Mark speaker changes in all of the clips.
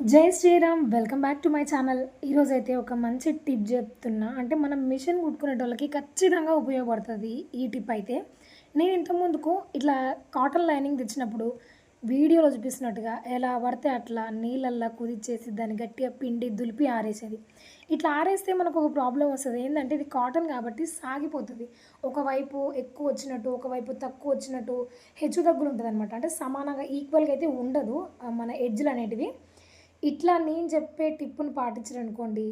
Speaker 1: జై Sriram welcome back to my channel. ఈరోజు అయితే ఒక మంచి టిప్ చెప్తున్నా. అంటే మనం మిషన్ కుట్టుకునేటోళ్ళకి ఖచ్చితంగా ఉపయోగపడుతుంది ఈ టిప్ అయితే. నేను ఇంతకుముందుకు ఇట్లా కాటన్ లైనింగ్ తెచ్చినప్పుడు వీడియోలో చూపిస్తున్నట్టుగా ఎలా పడితే అట్లా నీళ్ళల్లో కుదిచ్చేసి దాన్ని గట్టిగా పిండి దులిపి ఆరేసేది. ఇట్లా ఆరేస్తే మనకు ఒక ప్రాబ్లం వస్తుంది. ఏంటంటే ఇది కాటన్ కాబట్టి సాగిపోతుంది. ఒకవైపు ఎక్కువ వచ్చినట్టు ఒకవైపు తక్కువ వచ్చినట్టు హెచ్చు తగ్గులు ఉంటుంది అనమాట అంటే సమానంగా ఈక్వల్గా అయితే ఉండదు మన ఎడ్జ్లు అనేటివి. ఇట్లా నేను చెప్పే టిప్పును పాటించారనుకోండి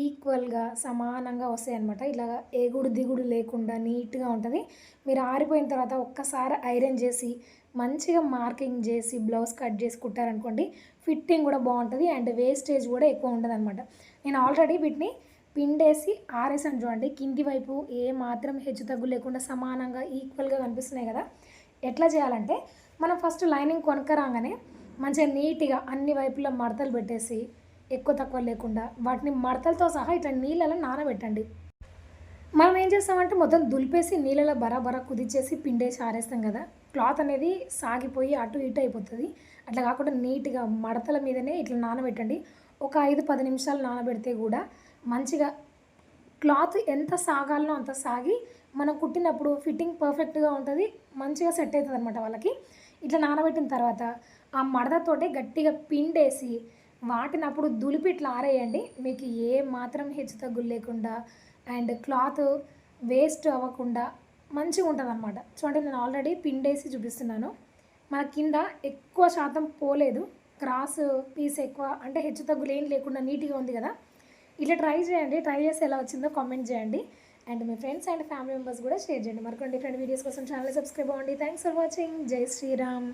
Speaker 1: ఈక్వల్గా సమానంగా వస్తాయి అనమాట ఇలా ఎగుడు దిగుడు లేకుండా నీట్గా ఉంటుంది. మీరు ఆరిపోయిన తర్వాత ఒక్కసారి ఐరన్ చేసి మంచిగా మార్కింగ్ చేసి బ్లౌజ్ కట్ చేసి కుట్టారనుకోండి ఫిట్టింగ్ కూడా బాగుంటుంది అండ్ వేస్టేజ్ కూడా ఎక్కువ ఉంటుంది అనమాట నేను ఆల్రెడీ వీటిని పిండేసి ఆరేసాను చూడండి. కింది వైపు ఏ మాత్రం హెచ్చు తగ్గు లేకుండా సమానంగా ఈక్వల్గా కనిపిస్తున్నాయి కదా. ఎట్లా చేయాలంటే మనం ఫస్ట్ లైనింగ్ కొనుక్కరాగానే మంచిగా నీట్గా అన్ని వైపులా మడతలు పెట్టేసి ఎక్కువ తక్కువ లేకుండా వాటిని మడతలతో సహా ఇట్లా నీళ్ళలో నానబెట్టండి. మనం ఏం చేస్తామంటే మొత్తం దులిపేసి నీళ్ళలో బరాబరా కుదిచేసి పిండేసి ఆరేస్తాం కదా. క్లాత్ అనేది సాగిపోయి అటు ఇటు అయిపోతుంది. అట్లా కాకుండా నీట్గా మడతల మీదనే ఇట్లా నానబెట్టండి. ఒక ఐదు పది నిమిషాలు నానబెడితే కూడా మంచిగా క్లాత్ ఎంత సాగాలనో అంత సాగి మనం కుట్టినప్పుడు ఫిట్టింగ్ పర్ఫెక్ట్గా ఉంటుంది మంచిగా సెట్ అవుతుంది అనమాట వాళ్ళకి. ఇట్లా నానబెట్టిన తర్వాత ఆ మడతతోటే గట్టిగా పిండేసి వాటిని అప్పుడు దులిపి ఇట్లా ఆరేయండి. మీకు ఏ మాత్రం హెచ్చు తగ్గులు లేకుండా అండ్ క్లాత్ వేస్ట్ అవ్వకుండా మంచిగా ఉంటుంది అనమాట చూడండి నేను ఆల్రెడీ పిండేసి చూపిస్తున్నాను. మన కింద ఎక్కువ శాతం పోలేదు. క్రాస్ పీస్ ఎక్కువ అంటే హెచ్చు తగ్గులు ఏం లేకుండా నీట్గా ఉంది కదా. ఇట్లా ట్రై చేయండి. ట్రై చేసి ఎలా వచ్చిందో కామెంట్ చేయండి. అండ్ మీ ఫ్రెండ్స్ అండ్ ఫ్యామిలీ మెంబర్స్ కూడా షేర్ చేయండి. మరికొన్ని డిఫరెంట్ వీడియోస్ కోసం ఛానల్ సబ్స్క్రైబ్ అవ్వండి. Thanks for watching. జై శ్రీరామ్.